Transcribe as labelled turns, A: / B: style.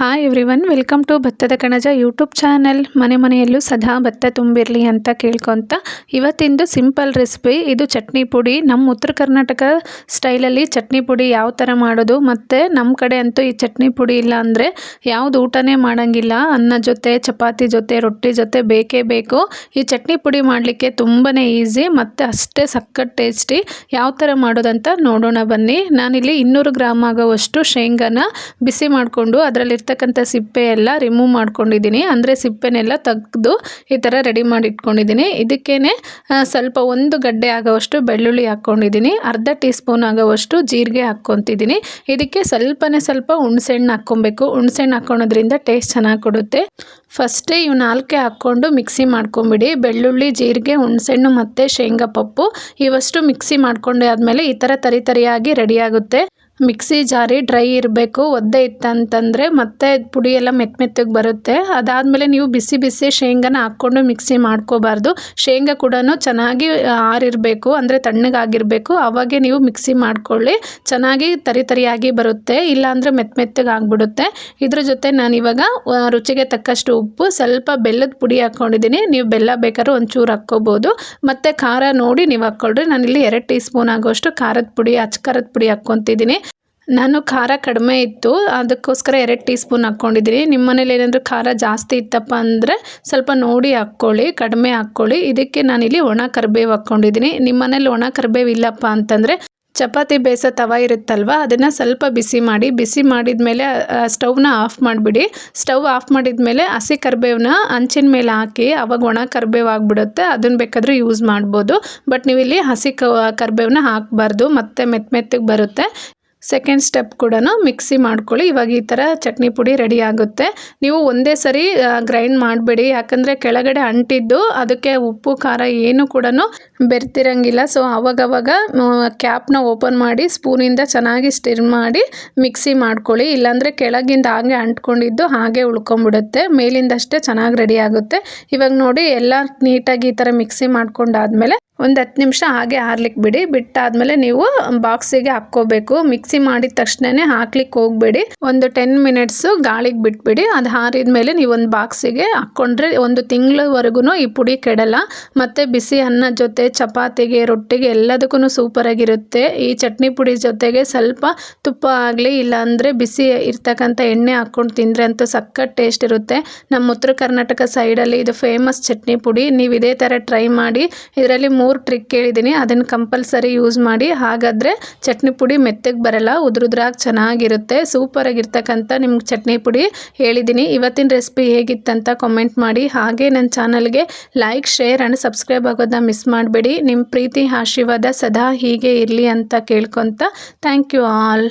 A: Hi everyone welcome to ಭತ್ತದ ಕಣಜ YouTube channel ಮನೆ ಮನೆಯಲ್ಲೂ ಸದಾ ಭತ್ತ ತುಂಬಿರಲಿ ಅಂತ ಕೇಳ್ಕೊತ ಇವತ್ತಿಂದು ಸಿಂಪಲ್ ರೆಸಿಪಿ ಇದು ಚಟ್ನಿ ಪುಡಿ. ನಮ್ಮ ಉತ್ತರ ಕರ್ನಾಟಕ ಸ್ಟೈಲಲ್ಲಿ ಚಟ್ನಿ ಪುಡಿ ಯಾವ ಥರ ಮಾಡೋದು, ಮತ್ತು ನಮ್ಮ ಕಡೆ ಅಂತೂ ಈ ಚಟ್ನಿ ಪುಡಿ ಇಲ್ಲ ಅಂದರೆ ಯಾವುದು ಊಟನೇ ಮಾಡೋಂಗಿಲ್ಲ. ಅನ್ನ ಜೊತೆ, ಚಪಾತಿ ಜೊತೆ, ರೊಟ್ಟಿ ಜೊತೆ ಬೇಕೇ ಬೇಕು. ಈ ಚಟ್ನಿ ಪುಡಿ ಮಾಡಲಿಕ್ಕೆ ತುಂಬಾ ಈಸಿ ಮತ್ತು ಅಷ್ಟೇ ಸಕ್ಕತ್ ಟೇಸ್ಟಿ ಯಾವ ಥರ ಮಾಡೋದಂತ ನೋಡೋಣ ಬನ್ನಿ. ನಾನಿಲ್ಲಿ ಇನ್ನೂರು ಗ್ರಾಮ್ ಆಗೋವಷ್ಟು ಶೇಂಗಾನ ಬಿಸಿ ಮಾಡಿಕೊಂಡು ಅದರಲ್ಲಿ ಇರ್ತಕ್ಕಂಥ ಸಿಪ್ಪೆ ಎಲ್ಲ ರಿಮೂವ್ ಮಾಡ್ಕೊಂಡಿದ್ದೀನಿ. ಅಂದರೆ ಸಿಪ್ಪೆನೆಲ್ಲ ತೆಗೆದು ಈ ಥರ ರೆಡಿ ಮಾಡಿ ಇಟ್ಕೊಂಡಿದ್ದೀನಿ. ಇದಕ್ಕೇ ಸ್ವಲ್ಪ ಒಂದು ಗಡ್ಡೆ ಆಗೋವಷ್ಟು ಬೆಳ್ಳುಳ್ಳಿ ಹಾಕ್ಕೊಂಡಿದ್ದೀನಿ. ಅರ್ಧ ಟೀ ಸ್ಪೂನ್ ಆಗೋವಷ್ಟು ಜೀರಿಗೆ ಹಾಕ್ಕೊತಿದ್ದೀನಿ. ಇದಕ್ಕೆ ಸ್ವಲ್ಪನೇ ಸ್ವಲ್ಪ ಹುಣ್ಸೆಹಣ್ಣು ಹಾಕ್ಕೊಬೇಕು. ಹುಣ್ಸೆಹಣ್ಣು ಹಾಕ್ಕೊಳೋದ್ರಿಂದ ಟೇಸ್ಟ್ ಚೆನ್ನಾಗಿ ಕೊಡುತ್ತೆ. ಫಸ್ಟೇ ಇವು ನಾಲ್ಕೆ ಹಾಕ್ಕೊಂಡು ಮಿಕ್ಸಿ ಮಾಡ್ಕೊಂಬಿಡಿ. ಬೆಳ್ಳುಳ್ಳಿ, ಜೀರಿಗೆ, ಹುಣ್ಸೆಹಣ್ಣು ಮತ್ತು ಶೇಂಗಾ ಪಪ್ಪು, ಇವಷ್ಟು ಮಿಕ್ಸಿ ಮಾಡ್ಕೊಂಡೆ ಆದಮೇಲೆ ಈ ಥರ ತರಿ ತರಿಯಾಗಿ ರೆಡಿಯಾಗುತ್ತೆ ಮಿಕ್ಸಿ ಜಾರಿ ಡ್ರೈ ಇರಬೇಕು, ಒದ್ದೆ ಇತ್ತಂತಂದರೆ ಮತ್ತೆ ಪುಡಿ ಎಲ್ಲ ಮೆತ್ತ ಮೆತ್ತಗೆ ಬರುತ್ತೆ. ಅದಾದಮೇಲೆ ನೀವು ಬಿಸಿ ಬಿಸಿ ಶೇಂಗಾನ ಹಾಕ್ಕೊಂಡು ಮಿಕ್ಸಿ ಮಾಡ್ಕೋಬಾರ್ದು. ಶೇಂಗಾ ಕೂಡ ಚೆನ್ನಾಗಿ ಆರಿರಬೇಕು, ಅಂದರೆ ತಣ್ಣಗಾಗಿರಬೇಕು. ಆವಾಗೆ ನೀವು ಮಿಕ್ಸಿ ಮಾಡ್ಕೊಳ್ಳಿ. ಚೆನ್ನಾಗಿ ತರಿ ತರಿಯಾಗಿ ಬರುತ್ತೆ, ಇಲ್ಲಾಂದರೆ ಮೆತ್ತ ಮೆತ್ತಗೆ ಆಗಿಬಿಡುತ್ತೆ. ಇದ್ರ ಜೊತೆ ನಾನು ಇವಾಗ ರುಚಿಗೆ ತಕ್ಕಷ್ಟು ಉಪ್ಪು, ಸ್ವಲ್ಪ ಬೆಲ್ಲದ ಪುಡಿ ಹಾಕ್ಕೊಂಡಿದ್ದೀನಿ ನೀವು ಬೆಲ್ಲ ಬೇಕಾದ್ರೂ ಒಂಚೂರು ಹಾಕ್ಕೋಬೋದು. ಮತ್ತು ಖಾರ ನೋಡಿ ನೀವು ಹಾಕ್ಕೊಳ್ರಿ. ನಾನಿಲ್ಲಿ ಎರಡು ಟೀ ಸ್ಪೂನ್ ಆಗೋಷ್ಟು ಖಾರದ ಪುಡಿ, ಅಚ್ಚ ಖಾರದ ಪುಡಿ ಹಾಕ್ಕೊತಿದ್ದೀನಿ. ನಾನು ಖಾರ ಕಡಿಮೆ ಇತ್ತು, ಅದಕ್ಕೋಸ್ಕರ ಎರಡು ಟೀ ಸ್ಪೂನ್ ಹಾಕ್ಕೊಂಡಿದ್ದೀನಿ. ನಿಮ್ಮ ಮನೇಲಿ ಏನಾದರೂ ಖಾರ ಜಾಸ್ತಿ ಇತ್ತಪ್ಪ ಅಂದರೆ ಸ್ವಲ್ಪ ನೋಡಿ ಹಾಕ್ಕೊಳ್ಳಿ, ಕಡಿಮೆ ಹಾಕ್ಕೊಳ್ಳಿ. ಇದಕ್ಕೆ ನಾನಿಲ್ಲಿ ಒಣ ಕರಿಬೇವು ಹಾಕ್ಕೊಂಡಿದ್ದೀನಿ. ನಿಮ್ಮ ಮನೇಲಿ ಒಣ ಕರಿಬೇವು ಇಲ್ಲಪ್ಪ ಅಂತಂದರೆ ಚಪಾತಿ ಬೇಯಿಸೋ ತವ ಇರುತ್ತಲ್ವ, ಅದನ್ನು ಸ್ವಲ್ಪ ಬಿಸಿ ಮಾಡಿ, ಬಿಸಿ ಮಾಡಿದ ಮೇಲೆ ಸ್ಟವ್ನ ಆಫ್ ಮಾಡಿಬಿಡಿ. ಸ್ಟವ್ ಆಫ್ ಮಾಡಿದ ಮೇಲೆ ಹಸಿ ಕರಿಬೇವನ್ನ ಹಂಚಿನ ಮೇಲೆ ಹಾಕಿ, ಅವಾಗ ಒಣ ಕರ್ಬೇವು ಆಗಿಬಿಡುತ್ತೆ, ಅದನ್ನು ಬೇಕಾದರೂ ಯೂಸ್ ಮಾಡ್ಬೋದು. ಬಟ್ ನೀವು ಇಲ್ಲಿ ಹಸಿ ಕರಿಬೇವನ್ನ ಹಾಕಬಾರ್ದು, ಮತ್ತೆ ಮೆತ್ತ ಮೆತ್ತಗೆ ಬರುತ್ತೆ. ಸೆಕೆಂಡ್ ಸ್ಟೆಪ್ ಕೂಡ ಮಿಕ್ಸಿ ಮಾಡ್ಕೊಳ್ಳಿ. ಇವಾಗ ಈ ಥರ ಚಟ್ನಿ ಪುಡಿ ರೆಡಿ ಆಗುತ್ತೆ. ನೀವು ಒಂದೇ ಸರಿ ಗ್ರೈಂಡ್ ಮಾಡಬೇಡಿ. ಯಾಕಂದರೆ ಕೆಳಗಡೆ ಅಂಟಿದ್ದು ಅದಕ್ಕೆ ಉಪ್ಪು, ಖಾರ ಏನು ಕೂಡ ಬೆರ್ತಿರಂಗಿಲ್ಲ. ಸೊ ಆವಾಗವಾಗ ಕ್ಯಾಪ್ನ ಓಪನ್ ಮಾಡಿ ಸ್ಪೂನಿಂದ ಚೆನ್ನಾಗಿ ಸ್ಟಿರ್ ಮಾಡಿ ಮಿಕ್ಸಿ ಮಾಡ್ಕೊಳ್ಳಿ. ಇಲ್ಲಾಂದರೆ ಕೆಳಗಿಂದ ಹಾಗೆ ಅಂಟ್ಕೊಂಡಿದ್ದು ಹಾಗೆ ಉಳ್ಕೊಂಬಿಡುತ್ತೆ. ಮೇಲಿಂದಷ್ಟೇ ಚೆನ್ನಾಗಿ ರೆಡಿ ಆಗುತ್ತೆ. ಇವಾಗ ನೋಡಿ, ಎಲ್ಲ ನೀಟಾಗಿ ಈ ಥರ ಮಿಕ್ಸಿ ಮಾಡ್ಕೊಂಡಾದ್ಮೇಲೆ ಒಂದು ಹತ್ತು ನಿಮಿಷ ಹಾಗೆ ಹಾರ್ಲಿಕ್ಕೆ ಬಿಡಿ. ಬಿಟ್ಟಾದಮೇಲೆ ನೀವು ಬಾಕ್ಸಿಗೆ ಹಾಕ್ಕೋಬೇಕು. ಮಿಕ್ಸಿ ಮಾಡಿದ ತಕ್ಷಣನೇ ಹಾಕ್ಲಿಕ್ಕೆ ಹೋಗಬೇಡಿ. ಒಂದು ಟೆನ್ ಮಿನಿಟ್ಸು ಗಾಳಿಗೆ ಬಿಟ್ಬಿಡಿ. ಅದು ಹಾರಿದ ಮೇಲೆ ಒಂದು ಬಾಕ್ಸಿಗೆ ಹಾಕ್ಕೊಂಡ್ರೆ ಒಂದು ತಿಂಗಳವರೆಗೂ ಈ ಪುಡಿ ಕೆಡಲ್ಲ. ಮತ್ತು ಬಿಸಿ ಅನ್ನ ಜೊತೆ, ಚಪಾತಿಗೆ, ರೊಟ್ಟಿಗೆ ಎಲ್ಲದಕ್ಕೂ ಸೂಪರಾಗಿರುತ್ತೆ ಈ ಚಟ್ನಿ ಪುಡಿ ಜೊತೆಗೆ ಸ್ವಲ್ಪ ತುಪ್ಪ ಆಗಲಿ, ಇಲ್ಲಾಂದರೆ ಬಿಸಿ ಇರ್ತಕ್ಕಂಥ ಎಣ್ಣೆ ಹಾಕ್ಕೊಂಡು ತಿಂದರೆ ಅಂತೂ ಸಖತ್ ಟೇಸ್ಟ್ ಇರುತ್ತೆ. ನಮ್ಮ ಉತ್ತರ ಕರ್ನಾಟಕ ಸೈಡಲ್ಲಿ ಇದು ಫೇಮಸ್ ಚಟ್ನಿ ಪುಡಿ. ನೀವು ಇದೇ ಥರ ಟ್ರೈ ಮಾಡಿ. ಇದರಲ್ಲಿ ಮೂರು ಮೂರು ಟ್ರಿಕ್ ಕೇಳಿದ್ದೀನಿ. ಅದನ್ನು ಕಂಪಲ್ಸರಿ ಯೂಸ್ ಮಾಡಿ, ಹಾಗಾದರೆ ಚಟ್ನಿ ಪುಡಿ ಮೆತ್ತಗೆ ಬರಲ್ಲ, ಉದ್ರುದ್ರಾಗಿ ಚೆನ್ನಾಗಿರುತ್ತೆ ಸೂಪರಾಗಿರ್ತಕ್ಕಂಥ ನಿಮ್ಗೆ ಚಟ್ನಿ ಪುಡಿ ಹೇಳಿದ್ದೀನಿ. ಇವತ್ತಿನ ರೆಸಿಪಿ ಹೇಗಿತ್ತಂತ ಕಾಮೆಂಟ್ ಮಾಡಿ. ಹಾಗೆ ನನ್ನ ಚಾನಲ್ಗೆ ಲೈಕ್ ಶೇರ್ ಆ್ಯಂಡ್ ಸಬ್ಸ್ಕ್ರೈಬ್ ಆಗೋದನ್ನ ಮಿಸ್ ಮಾಡಬೇಡಿ. ನಿಮ್ಮ ಪ್ರೀತಿ, ಆಶೀರ್ವಾದ ಸದಾ ಹೀಗೆ ಇರಲಿ ಅಂತ ಕೇಳ್ಕೊತ ಥ್ಯಾಂಕ್ ಯು ಆಲ್